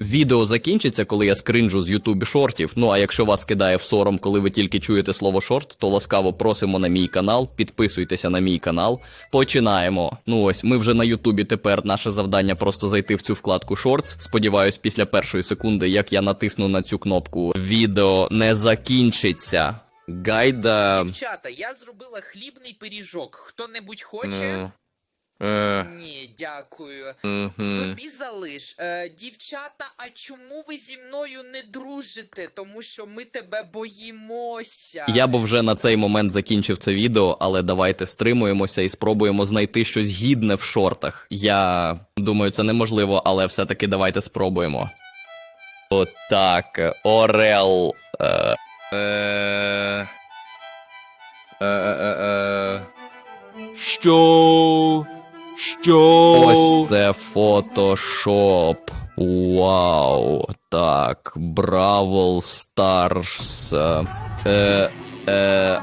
Відео закінчиться, коли я скринжу з Ютубі шортів. Ну а якщо вас кидає в сором, коли ви тільки чуєте слово шорт, то ласкаво просимо на мій канал, підписуйтеся на мій канал. Починаємо. Ну ось, ми вже на Ютубі тепер наше завдання просто зайти в цю вкладку Shorts. Сподіваюсь, після першої секунди, як я натисну на цю кнопку, відео не закінчиться. Гайда. Дівчата, я зробила хлібний пиріжок. Хто-небудь хоче? Ну, е, Ні, дякую. мгм. Собі залиш. Е, дівчата, а чому ви зі мною не дружите? Тому що ми тебе боїмося. Я б вже на цей момент закінчив це відео, але давайте стримуємося і спробуємо знайти щось гідне в шортах. Я думаю, це неможливо, але все-таки давайте спробуємо. Отак, Орел. Е, Е, е, е, е, що? Що? Ось це фотошоп. Вау. Так, Бравл Старс. Е, е,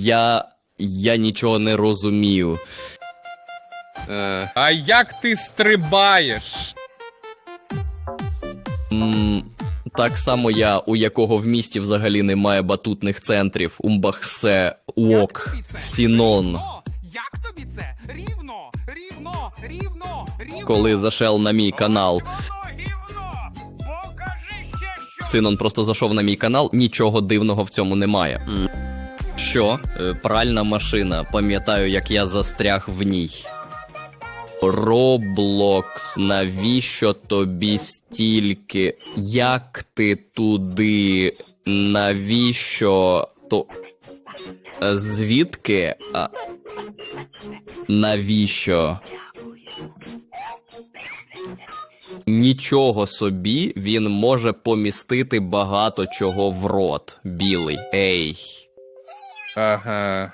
я. Я нічого не розумію. е. А як ти стрибаєш? М, так само я, у якого в місті взагалі немає батутних центрів. Умбахсе, Уок, Сінон. Рівно, рівно. Коли зашел на мій канал. Синон просто зайшов на мій канал, нічого дивного в цьому немає. Що? Е, Пральна машина. Пам'ятаю, як я застряг в ній. Роблокс, навіщо тобі стільки? Як ти туди? Навіщо то. Е, Звідки? А... Навіщо? Нічого собі він може помістити багато чого в рот. Білий. Ей. Ага.